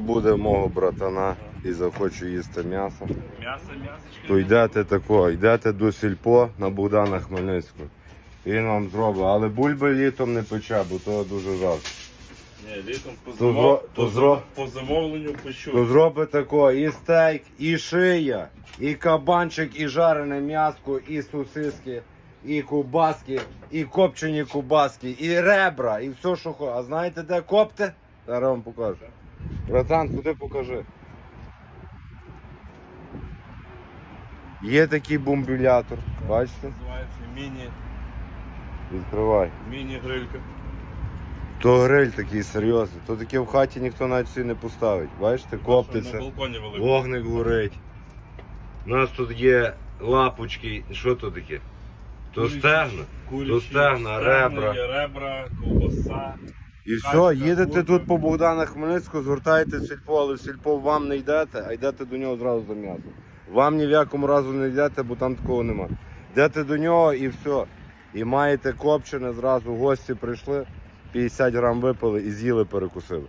буде мого братана і захоче їсти м'ясо, то йдете тако, йдете до сільпо на Богдана Хмельницького. Він вам зробить, але бульби літом не пече, бо то дуже жалко. Ні, літом по, То замов... зро- по, то зам- зро- по замовленню. То зробить тако і стейк, і шия, і кабанчик, і жарене м'яско, і сосиски, і кубаски, і копчені кубаски, і ребра, і все, що хоче. А знаєте, де копте? Зараз вам покажу. Братан, куди покажи? Є такий бомбілятор, бачите? Називається міні, Відкривай. міні-грилька. То гриль такий серйозний, то таке в хаті ніхто навіть собі не поставить. Бачите, На коптиться. балконі великий. Вогник горить. У нас тут є лапочки. Що то таке? То Курячі- стегна. курячі то стегна, ребра. Є ребра, ковбаса. І все, їдете тут по Богдана Хмельницького, звертаєте сільпо, але в сільпо вам не йдете, а йдете до нього зразу за м'ясом. Вам ні в якому разу не йдете, бо там такого нема. Йдете до нього і все. І маєте копчене зразу, гості прийшли, 50 грам випили і з'їли, перекусили.